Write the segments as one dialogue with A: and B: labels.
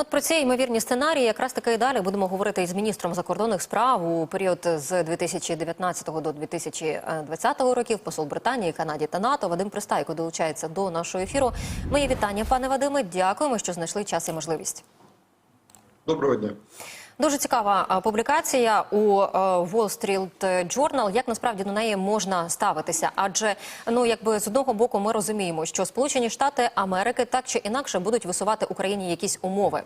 A: От про ці ймовірні сценарії якраз таки і далі будемо говорити із міністром закордонних справ у період з 2019 до 2020 років. Посол Британії, Канаді та НАТО Вадим Пристайко долучається до нашого ефіру. Мої вітання, пане Вадиме. Дякуємо, що знайшли час і можливість.
B: Доброго дня.
A: Дуже цікава публікація у е, Wall Street Journal. Як насправді до неї можна ставитися? Адже ну якби з одного боку ми розуміємо, що Сполучені Штати Америки так чи інакше будуть висувати Україні якісь умови.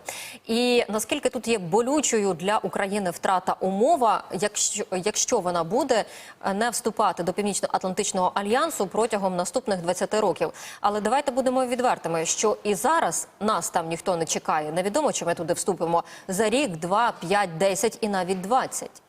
A: І наскільки тут є болючою для України втрата умова, якщо якщо вона буде е, не вступати до Північно-Атлантичного альянсу протягом наступних 20 років. Але давайте будемо відвертими, що і зараз нас там ніхто не чекає. Невідомо, чи ми туди вступимо за рік, два, п'ять, десять і навіть двадцять.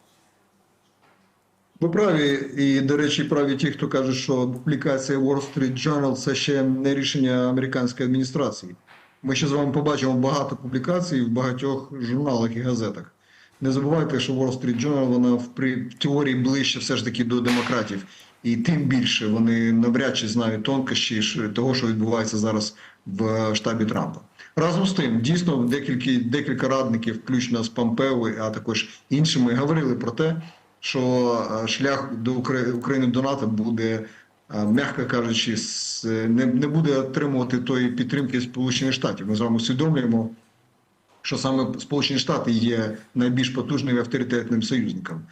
B: Ви праві, і до речі, праві ті, хто каже, що публікація Wall Street Journal – це ще не рішення американської адміністрації. Ми ще з вами побачимо багато публікацій в багатьох журналах і газетах. Не забувайте, що Wall Street Journal, вона в, при, в теорії ближче все ж таки до демократів. І тим більше вони навряд чи знають тонкощі того, що відбувається зараз в штабі Трампа. Разом з тим, дійсно, декілька, декілька радників, включно з Помпео, а також іншими, говорили про те, що е, шлях до Укра- України до НАТО буде, е, м'яко кажучи, не, не буде отримувати тої підтримки Сполучених Штатів. Ми з вами усвідомлюємо, що саме Сполучені Штати є найбільш потужним і авторитетним союзником.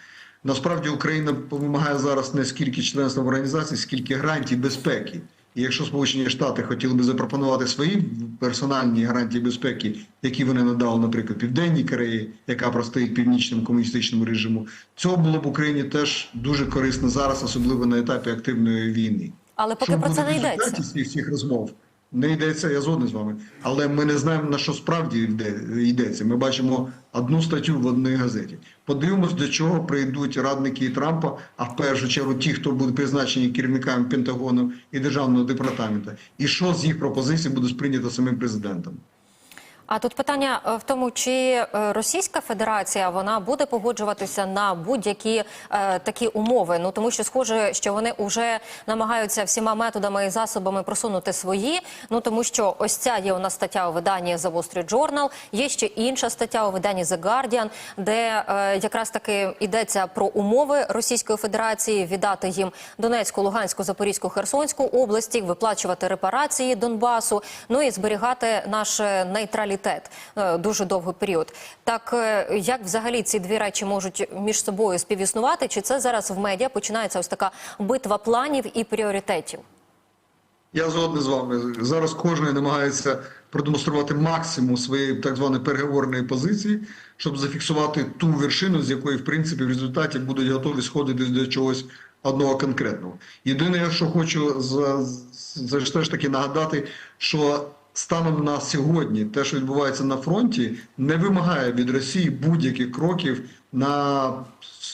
B: Насправді Україна вимагає зараз не скільки членства в організації, скільки гарантій безпеки. І якщо Сполучені Штати хотіли би запропонувати свої персональні гарантії безпеки, які вони надали, наприклад, Південній Кореї, яка простоїть північному комуністичному режиму, цього було б Україні теж дуже корисно зараз, особливо на етапі активної війни.
A: Але поки
B: Щоб
A: про це не йдеться.
B: всіх цих розмов? Не йдеться, я згоден з вами. Але ми не знаємо, на що справді йде, йдеться. Ми бачимо одну статтю в одній газеті. Подивимось, до чого прийдуть радники Трампа, а в першу чергу ті, хто будуть призначені керівниками Пентагону і Державного департаменту, і що з їх пропозицій буде сприйнято самим президентом.
A: А тут питання е, в тому, чи е, Російська Федерація вона буде погоджуватися на будь-які е, такі умови. Ну тому що схоже, що вони вже намагаються всіма методами і засобами просунути свої. Ну тому що ось ця є у нас стаття у виданні The Wall Street Journal, Є ще інша стаття у виданні The Guardian, де е, якраз таки йдеться про умови Російської Федерації віддати їм Донецьку, Луганську, Запорізьку, Херсонську області, виплачувати репарації Донбасу, ну і зберігати наш е, нейтралітет е, дуже довгий період. Так е, як взагалі ці дві речі можуть між собою співіснувати? Чи це зараз в медіа починається ось така битва планів і пріоритетів?
B: Я згодний з вами. Зараз кожен намагається продемонструвати максимум своєї так званої переговорної позиції, щоб зафіксувати ту вершину, з якої, в принципі, в результаті будуть готові сходити до чогось одного конкретного. Єдине, що хочу за, за, ж теж таки нагадати, що станом на сьогодні те, що відбувається на фронті, не вимагає від Росії будь-яких кроків на,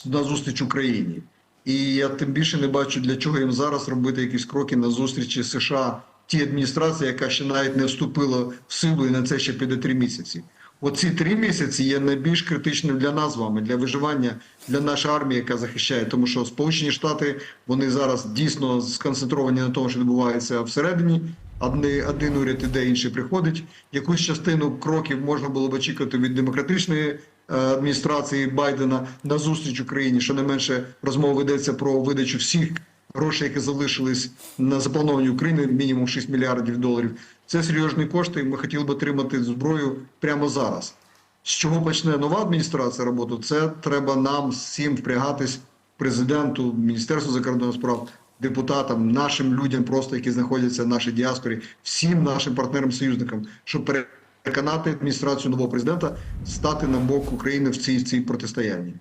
B: на зустріч Україні. І я тим більше не бачу, для чого їм зараз робити якісь кроки на зустрічі США тій адміністрації, яка ще навіть не вступила в силу, і на це ще піде три місяці. Оці три місяці є найбільш критичним для нас з вами, для виживання для нашої армії, яка захищає, тому що Сполучені Штати вони зараз дійсно сконцентровані на тому, що відбувається всередині. Одні, один уряд іде, інший приходить. Якусь частину кроків можна було б очікувати від демократичної е, адміністрації Байдена на зустріч Україні. Що не менше розмова ведеться про видачу всіх грошей, які залишились на заплановані України, мінімум 6 мільярдів доларів. Це серйозні кошти. Ми хотіли б отримати зброю прямо зараз. З чого почне нова адміністрація роботу? Це треба нам всім впрягатись президенту, міністерству закордонних справ, депутатам, нашим людям, просто які знаходяться в нашій діаспорі, всім нашим партнерам-союзникам, щоб переконати адміністрацію нового президента стати на бок України в цій, цій протистоянні.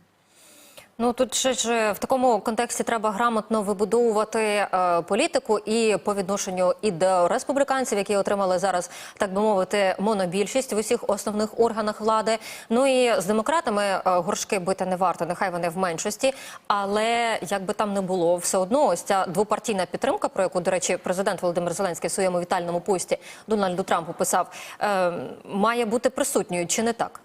A: Ну тут ще ж в такому контексті треба грамотно вибудовувати е, політику і по відношенню і до республіканців, які отримали зараз, так би мовити, монобільшість в усіх основних органах влади. Ну і з демократами е, горшки бити не варто. Нехай вони в меншості, але як би там не було, все одно ось ця двопартійна підтримка, про яку до речі, президент Володимир Зеленський в своєму вітальному пості Дональду Трампу писав, е, має бути присутньою чи не так?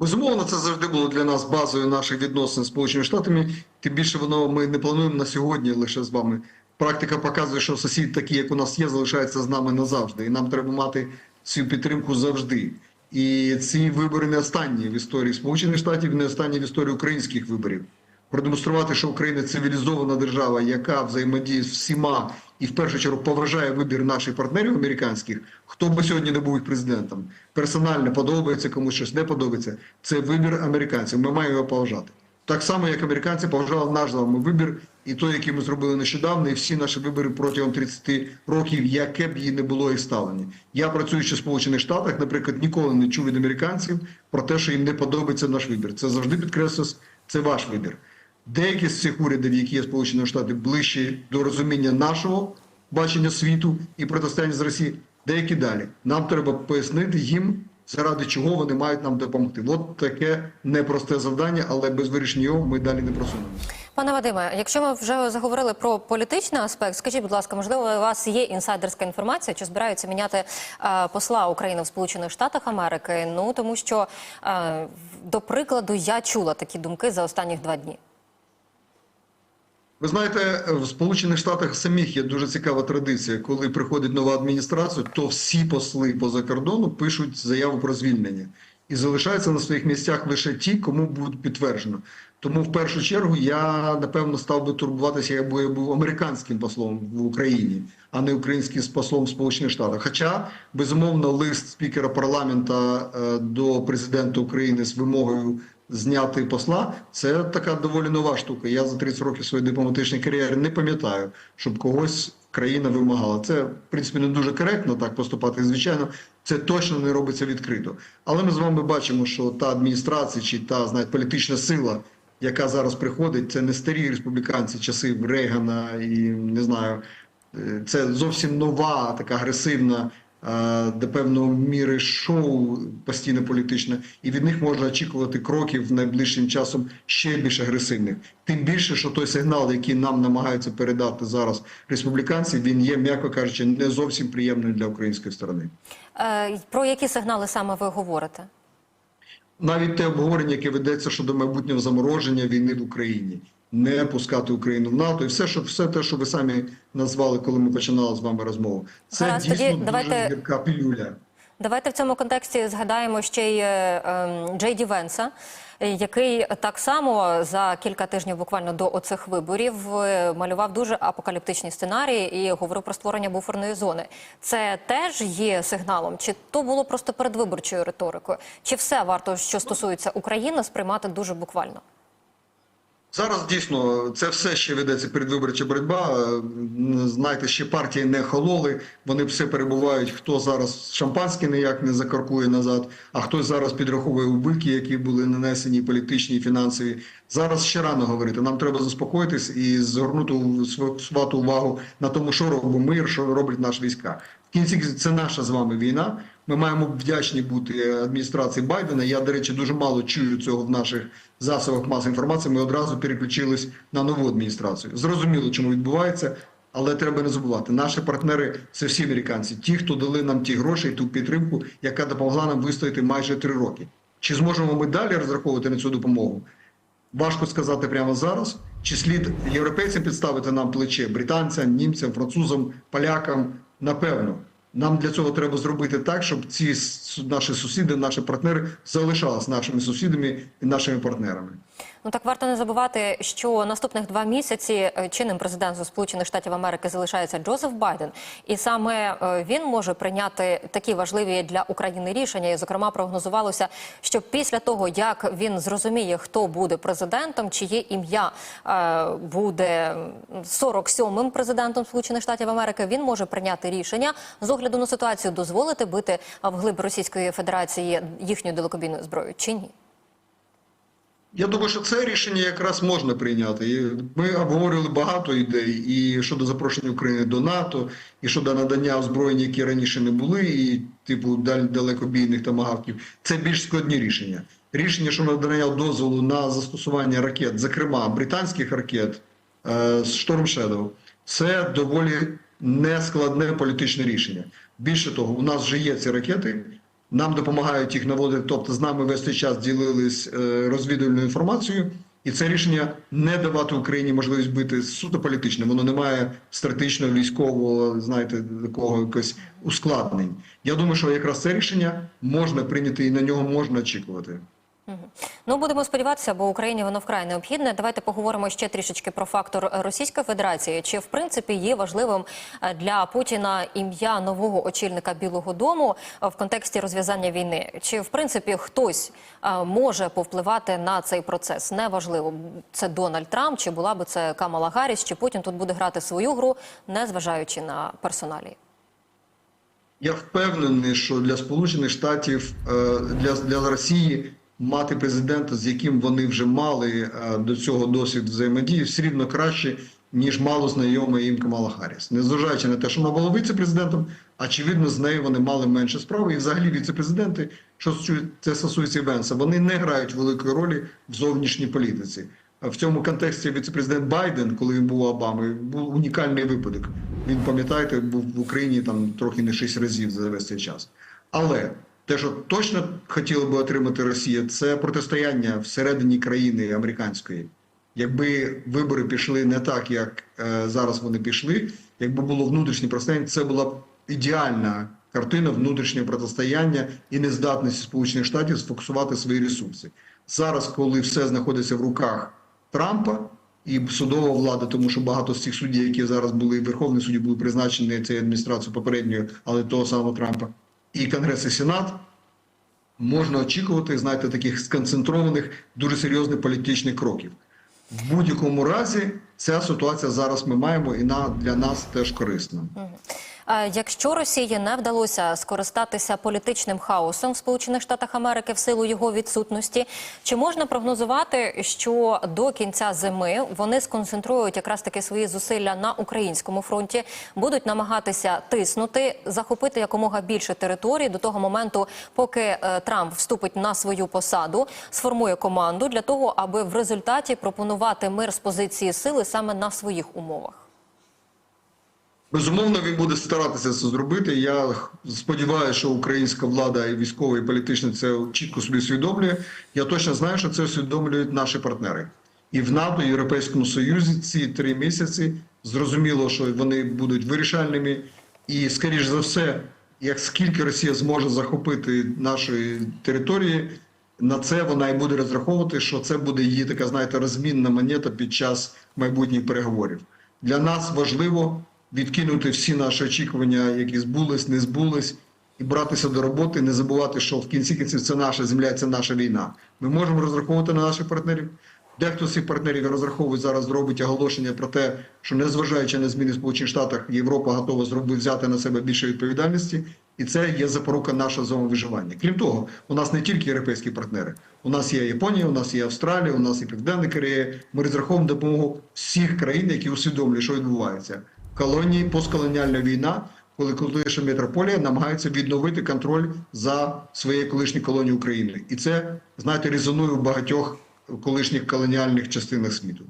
B: Безумовно, це завжди було для нас базою наших відносин з Сполученими Штатами. Тим більше воно ми не плануємо на сьогодні лише з вами. Практика показує, що сусід, такі, як у нас є, залишаються з нами назавжди, і нам треба мати цю підтримку завжди. І ці вибори не останні в історії Сполучених Штатів, не останні в історії українських виборів. Продемонструвати, що Україна цивілізована держава, яка взаємодіє з всіма і в першу чергу поважає вибір наших партнерів американських, хто би сьогодні не був їх президентом. Персонально подобається, комусь щось не подобається. Це вибір американців. Ми маємо його поважати. Так само, як американці поважали наш з вами вибір, і той, який ми зробили нещодавно, і всі наші вибори протягом 30 років, яке б її не було їх ставлення. Я працюючи в Сполучених Штатах, наприклад, ніколи не чув від американців про те, що їм не подобається наш вибір. Це завжди підкреслюється, це ваш вибір. Деякі з цих урядів, які є Сполучені Штати, ближчі до розуміння нашого бачення світу і протистояння з Росією, деякі далі. Нам треба пояснити їм, заради чого вони мають нам допомогти. От таке непросте завдання, але без вирішення його ми далі не просунемося.
A: Пане Вадиме, якщо ми вже заговорили про політичний аспект, скажіть, будь ласка, можливо, у вас є інсайдерська інформація, чи збираються міняти е, посла України в Сполучених Штатах Америки? Ну тому що, е, до прикладу, я чула такі думки за останніх два дні.
B: Ви знаєте, в Сполучених Штатах самих є дуже цікава традиція. Коли приходить нова адміністрація, то всі посли поза кордону пишуть заяву про звільнення і залишаються на своїх місцях лише ті, кому буде підтверджено. Тому в першу чергу я напевно став би турбуватися, якби я був американським послом в Україні, а не українським послом в Сполучених Штатах. Хоча безумовно лист спікера парламента е, до президента України з вимогою зняти посла, це така доволі нова штука. Я за 30 років своєї дипломатичної кар'єри не пам'ятаю, щоб когось країна вимагала. Це в принципі не дуже коректно так поступати. Звичайно, це точно не робиться відкрито. Але ми з вами бачимо, що та адміністрація чи та знаєте, політична сила, яка зараз приходить, це не старі республіканці часів Рейгана і не знаю. е, Це зовсім нова, така агресивна, до певної міри шоу постійно політичне, і від них можна очікувати кроків найближчим часом ще більш агресивних. Тим більше, що той сигнал, який нам намагаються передати зараз республіканці, він є, м'яко кажучи, не зовсім приємним для української сторони.
A: Е, про які сигнали саме ви говорите?
B: Навіть те обговорення, яке ведеться щодо майбутнього замороження війни в Україні, не пускати Україну в НАТО, і все, що все те, що ви самі назвали, коли ми починали з вами розмову, це
A: Гаразд,
B: дійсно
A: тоді
B: дуже
A: давайте-
B: гірка пілюля.
A: Давайте в цьому контексті згадаємо ще й е, ем, Джей Ді Венса, який так само за кілька тижнів буквально до оцих виборів е, малював дуже апокаліптичні сценарії і говорив про створення буферної зони. Це теж є сигналом? Чи то було просто передвиборчою риторикою? Чи все варто, що стосується України, сприймати дуже буквально?
B: Зараз дійсно це все ще ведеться передвиборча боротьба. Знаєте, ще партії не хололи. Вони все перебувають. Хто зараз шампанське ніяк не закаркує назад, а хтось зараз підраховує убитки, які були нанесені політичні і фінансові. Зараз ще рано говорити. Нам треба заспокоїтись і згорнути св- свату увагу на тому, що робить мир, що роблять наші війська. В кінці це наша з вами війна. Ми маємо вдячні бути адміністрації Байдена. Я, до речі, дуже мало чую цього в наших засобах масової інформації. Ми одразу переключились на нову адміністрацію. Зрозуміло, чому відбувається, але треба не забувати. Наші партнери це всі американці, ті, хто дали нам ті гроші, і ту підтримку, яка допомогла нам вистояти майже три роки. Чи зможемо ми далі розраховувати на цю допомогу? Важко сказати прямо зараз. Чи слід європейцям підставити нам плече британцям, німцям, французам, полякам? Напевно, нам для цього треба зробити так, щоб ці наші сусіди, наші партнери залишались нашими сусідами і нашими партнерами.
A: Ну так варто не забувати, що наступних два місяці е, чинним президентом Сполучених Штатів Америки залишається Джозеф Байден, і саме е, він може прийняти такі важливі для України рішення. І, зокрема, прогнозувалося, що після того як він зрозуміє, хто буде президентом, чиє ім'я е, буде 47-м президентом Сполучених Штатів Америки, він може прийняти рішення з огляду на ситуацію, дозволити бити вглиб Російської Федерації їхню далекобійну зброю чи ні.
B: Я думаю, що це рішення якраз можна прийняти. Ми обговорювали багато ідей і щодо запрошення України до НАТО, і щодо надання озброєнь, які раніше не були, і типу далекобійних тамагавків. Це більш складні рішення. Рішення щодо надання дозволу на застосування ракет, зокрема британських ракет е, Storm Shadow, це доволі нескладне політичне рішення. Більше того, у нас вже є ці ракети. Нам допомагають їх наводити, тобто з нами весь цей час ділились е, розвідувальною інформацією, І це рішення не давати Україні можливість бити суто політичне. Воно не має стратегічного військового, знаєте, такого якось ускладнень. Я думаю, що якраз це рішення можна прийняти і на нього можна очікувати.
A: Ну будемо сподіватися, бо Україні воно вкрай необхідне. Давайте поговоримо ще трішечки про фактор Російської Федерації. Чи в принципі є важливим е, для Путіна ім'я нового очільника Білого Дому в контексті розв'язання війни? Чи в принципі хтось е, може повпливати на цей процес? Неважливо, це Дональд Трамп, чи була би це Камала Гарріс, чи Путін тут буде грати свою гру, не зважаючи на персоналі.
B: Я впевнений, що для Сполучених Штатів, е, для, для Росії мати президента, з яким вони вже мали е, до цього досвід взаємодії, все рівно краще, ніж мало знайома їм Камала Харріс. Незважаючи на те, що вона була віце-президентом, очевидно, з нею вони мали менше справи. І взагалі віце-президенти, що це стосується Венса, вони не грають великої ролі в зовнішній політиці. В цьому контексті віце-президент Байден, коли він був Обамою, був унікальний випадок. Він пам'ятаєте, був в Україні там трохи не шість разів за весь цей час. Але те, що точно хотіла би отримати Росія, це протистояння всередині країни американської. Якби вибори пішли не так, як е, зараз вони пішли, якби було внутрішнє протистояння, це була б ідеальна картина внутрішнього протистояння і нездатності Сполучених Штатів сфокусувати свої ресурси. Зараз, коли все знаходиться в руках Трампа і судова влада, тому що багато з цих суддів, які зараз були в Верховній суді, були призначені цією адміністрацією попередньою, але того самого Трампа, і Конгрес і Сенат, можна очікувати, знаєте, таких сконцентрованих, дуже серйозних політичних кроків. В будь-якому разі ця ситуація зараз ми маємо, і на для нас теж корисна.
A: Якщо Росії не вдалося скористатися політичним хаосом в Сполучених Штатах Америки в силу його відсутності, чи можна прогнозувати, що до кінця зими вони сконцентрують якраз таки свої зусилля на українському фронті, будуть намагатися тиснути, захопити якомога більше територій до того моменту, поки е, Трамп вступить на свою посаду, сформує команду для того, аби в результаті пропонувати мир з позиції сили саме на своїх умовах.
B: Безумовно, він буде старатися це зробити. Я сподіваюся, що українська влада і військова, і політична це чітко собі усвідомлює. Я точно знаю, що це усвідомлюють наші партнери. І в НАТО, і в Європейському Союзі ці три місяці зрозуміло, що вони будуть вирішальними. І, скоріш за все, як скільки Росія зможе захопити нашої території, на це вона і буде розраховувати, що це буде її така, знаєте, розмінна монета під час майбутніх переговорів. Для нас важливо відкинути всі наші очікування, які збулись, не збулись, і братися до роботи, не забувати, що в кінці кінців це наша земля, це наша війна. Ми можемо розраховувати на наших партнерів. Дехто з цих партнерів розраховує зараз, робить оголошення про те, що незважаючи на зміни в Сполучених Штатах, Європа готова зробити взяти на себе більше відповідальності, і це є запорука нашого взаємовиживання. Крім того, у нас не тільки європейські партнери, у нас є Японія, у нас є Австралія, у нас є Південна Корея. Ми розраховуємо допомогу всіх країн, які усвідомлюють, що відбувається. Колонії, постколоніальна війна, коли колишня метрополія намагається відновити контроль за своєю колишньою колонією України, і це знаєте резонує в багатьох колишніх колоніальних частинах світу.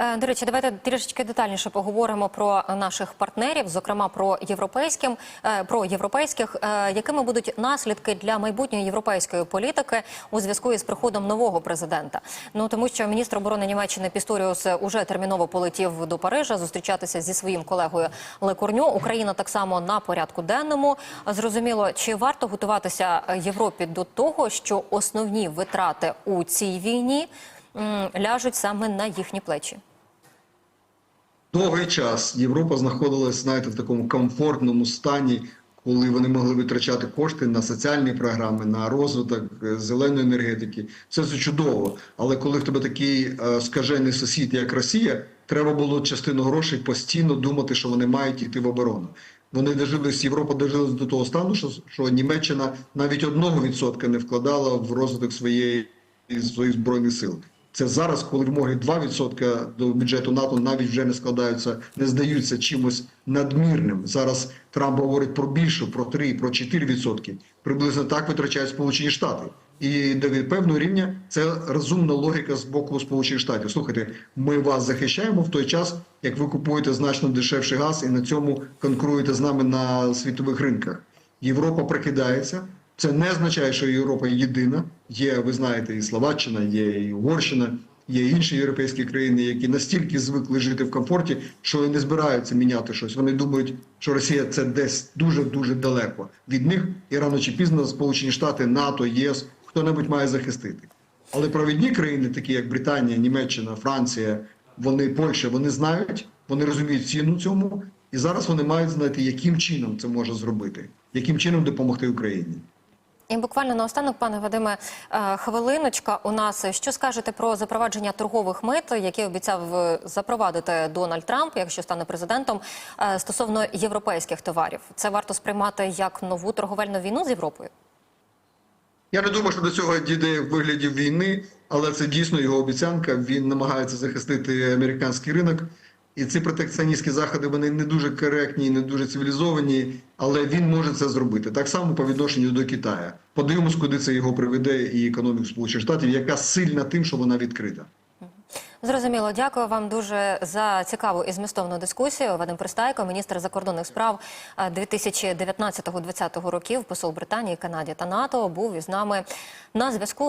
A: Е, До речі, давайте трішечки детальніше поговоримо про наших партнерів, зокрема про європейським, е, про європейських, е, якими будуть наслідки для майбутньої європейської політики у зв'язку із приходом нового президента. Ну тому що міністр оборони Німеччини Пісторіус уже терміново полетів до Парижа зустрічатися зі своїм колегою Лекурньо. Україна так само на порядку денному. Зрозуміло, чи варто готуватися Європі до того, що основні витрати у цій війні ляжуть саме на їхні плечі.
B: Довгий час Європа знаходилась, знаєте, в такому комфортному стані, коли вони могли витрачати кошти на соціальні програми, на розвиток е, зеленої енергетики. Все це чудово. Але коли в тебе такий е, скажений сусід, як Росія, треба було частину грошей постійно думати, що вони мають йти в оборону. Вони дожились, Європа дожилась до того стану, що, що Німеччина навіть одного відсотка не вкладала в розвиток своєї своїх збройних сил. Це зараз, коли вимоги 2% до бюджету НАТО навіть вже не складаються, не здаються чимось надмірним. Зараз Трамп говорить про більше, про 3, про 4%. Приблизно так витрачають Сполучені Штати. І до певного рівня це розумна логіка з боку Сполучених Штатів. Слухайте, ми вас захищаємо в той час, як ви купуєте значно дешевший газ і на цьому конкуруєте з нами на світових ринках. Європа прикидається. Це не означає, що Європа єдина. Є, ви знаєте, і Словаччина, є і Угорщина, Є інші європейські країни, які настільки звикли жити в комфорті, що не збираються міняти щось. Вони думають, що Росія це десь дуже дуже далеко від них, і рано чи пізно Сполучені Штати, НАТО, ЄС, хто-небудь має захистити. Але провідні країни, такі як Британія, Німеччина, Франція, вони Польща, вони знають, вони розуміють ціну цьому, і зараз вони мають знати, яким чином це може зробити, яким чином допомогти Україні.
A: І буквально наостанок, пане Вадиме, е, хвилиночка у нас. Що скажете про запровадження торгових мит, які обіцяв е, запровадити Дональд Трамп, якщо стане президентом, е, стосовно європейських товарів? Це варто сприймати як нову торговельну війну з Європою?
B: Я не думаю, що до цього дійде в вигляді війни, але це дійсно його обіцянка. Він намагається захистити американський ринок. І ці протекціоністські заходи вони не дуже коректні, не дуже цивілізовані, але він може це зробити. Так само по відношенню до Китаю. Подивимось, куди це його приведе і економіку Сполучених Штатів, яка сильна тим, що вона відкрита.
A: Зрозуміло, дякую вам дуже за цікаву і змістовну дискусію. Вадим Пристайко, міністр закордонних справ е, 2019-2020 років, посол Британії, Канаді та НАТО, був із нами на зв'язку.